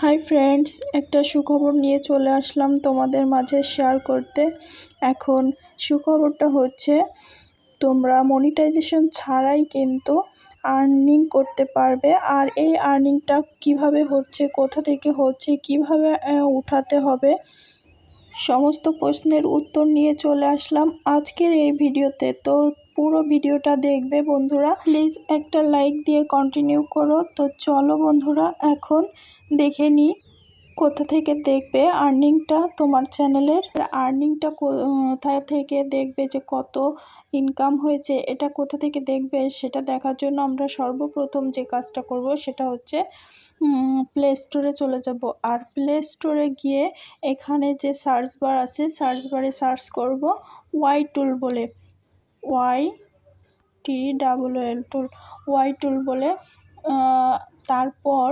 Hi friends, একটা সুখবর নিয়ে চলে আসলাম তোমাদের মাঝে শেয়ার করতে। এখন সুখবরটা হচ্ছে, তোমরা মনিটাইজেশন ছাড়াই কিন্তু আর্নিং করতে পারবে। আর এই আর্নিংটা কীভাবে হচ্ছে, কোথা থেকে হচ্ছে, কীভাবে উঠাতে হবে, সমস্ত প্রশ্নের উত্তর নিয়ে চলে আসলাম আজকের এই ভিডিওতে তো পুরো ভিডিওটা দেখবে বন্ধুরা। প্লিজ একটা লাইক দিয়ে কন্টিনিউ করো। তো চলো বন্ধুরা, এখন দেখে নিই কোথা থেকে দেখবে আর্নিংটা তোমার চ্যানেলের। আর্নিংটা কোথা থেকে দেখবে যে কত ইনকাম হয়েছে, এটা কোথা থেকে দেখবে সেটা দেখার জন্য আমরা সর্বপ্রথম যে কাজটা করব সেটা হচ্ছে প্লে স্টোরে চলে যাব। আর প্লে স্টোরে গিয়ে এখানে যে সার্চ বার আছে সার্চ বারে সার্চ করব ওয়াই টুল বলে। Y T double L tool, Y tool বলে তারপর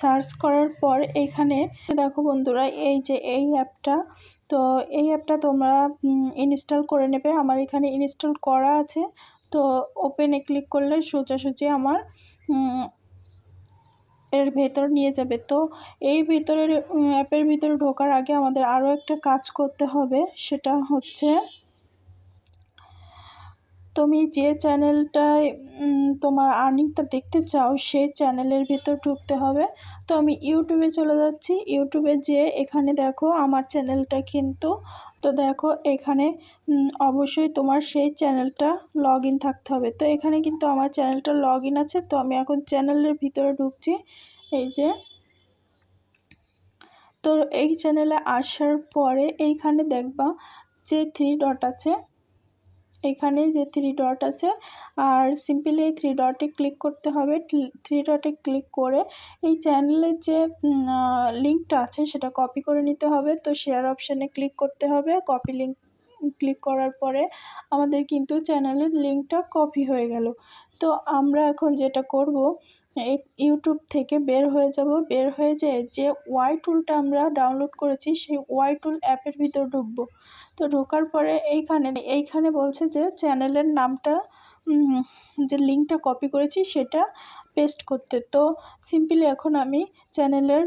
সার্চ করার পর এখানে দেখো বন্ধুরা, এই যে এই অ্যাপটা, তো এই অ্যাপটা তোমরা ইনস্টল করে নেবে। আমার এখানে ইনস্টল করা আছে, তো ওপেনে ক্লিক করলে সোজাসুজি আমার এর ভেতর নিয়ে যাবে। তো এই ভিতরের অ্যাপের ভিতরে ঢোকার আগে আমাদের আরও একটা কাজ করতে হবে, সেটা হচ্ছে তুমি যে চ্যানেলটায় তোমার আর্নিংটা দেখতে চাও, সেই চ্যানেলের ভিতর ঢুকতে হবে। তো আমি ইউটিউবে চলে যাচ্ছি। ইউটিউবে যেয়ে এখানে দেখো আমার চ্যানেলটা কিন্তু, তো দেখো এখানে অবশ্যই তোমার সেই চ্যানেলটা লগ থাকতে হবে। তো এখানে কিন্তু আমার চ্যানেলটা লগ আছে। তো আমি এখন চ্যানেলের ভিতরে ঢুকছি। এই যে, তো এই চ্যানেলে আসার পরে এইখানে দেখবা যে থ্রি ডট আছে। এখানে যে থ্রি ডট আছে, আর সিম্পলি এই থ্রি ডটে ক্লিক করতে হবে। থ্রি ডটে ক্লিক করে এই চ্যানেলের যে লিঙ্কটা আছে সেটা কপি করে নিতে হবে। তো শেয়ার অপশানে ক্লিক করতে হবে। কপি লিঙ্ক ক্লিক করার পরে আমাদের কিন্তু চ্যানেলের লিঙ্কটা কপি হয়ে গেল। তো আমরা এখন যেটা করব ইউটিউব থেকে বের হয়ে যাব। বের হয়ে যেয়ে যে ওয়াই টুলটা আমরা ডাউনলোড করেছি, সেই ওয়াই টুল অ্যাপের ভিতর ঢুকবো। তো ঢোকার পরে এইখানে এইখানে বলছে যে চ্যানেলের নামটা যে লিঙ্কটা কপি করেছি সেটা পেস্ট করতে। তো সিম্পলি এখন আমি চ্যানেলের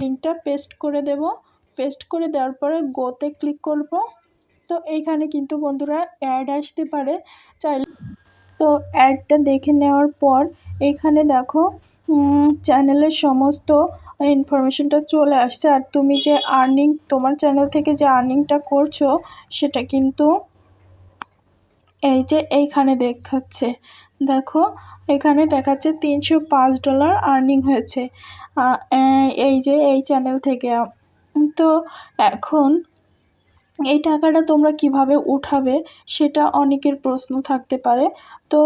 লিঙ্কটা পেস্ট করে দেব। পেস্ট করে দেওয়ার পরে গোতে ক্লিক করব। তো এইখানে কিন্তু বন্ধুরা অ্যাড আসতে পারে। চাইলে তো অ্যাডটা দেখে নেওয়ার পর এখানে দেখো চ্যানেলের সমস্ত ইনফরমেশনটা চলে আসছে। আর তুমি যে আর্নিং তোমার চ্যানেল থেকে যে আর্নিংটা করছ, সেটা কিন্তু এই যে এইখানে দেখাচ্ছে। দেখো, এখানে দেখাচ্ছে তিনশো পাঁচ ডলার আর্নিং হয়েছে। এই যে এই চ্যানেল থেকে। তো এখন এই টাকাটা তোমরা কীভাবে উঠাবে সেটা অনেকের প্রশ্ন থাকতে পারে। তো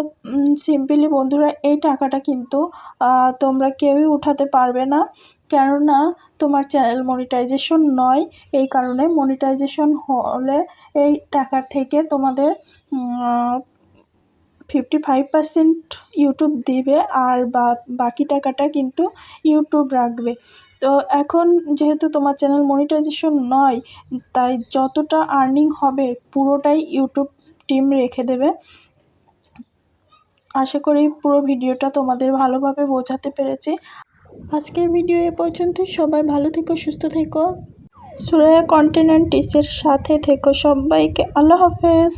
সিম্পলি বন্ধুরা, এই টাকাটা কিন্তু তোমরা কেউই উঠাতে পারবে না। কেননা, তোমার চ্যানেল মনিটাইজেশন নয়। এই কারণে মনিটাইজেশন হলে এই টাকার থেকে তোমাদের ফিফটি ফাইভ পার্সেন্ট ইউটিউব দিবে আর বা বাকি টাকাটা কিন্তু ইউটিউব রাখবে। তো এখন যেহেতু তোমার চ্যানেল মনিটাইজেশন নয় তাই যতটা আর্নিং হবে পুরোটাই ইউটিউব টিম রেখে দেবে। আশা করি পুরো ভিডিওটা তোমাদের ভালোভাবে বোঝাতে পেরেছি। আজকের ভিডিও এ পর্যন্ত সবাই ভালো থেকো সুস্থ থেকো। সুরায়া কন্টিনেন্ট টিসের সাথে থেকো সবাইকে আল্লাহ হাফেজ।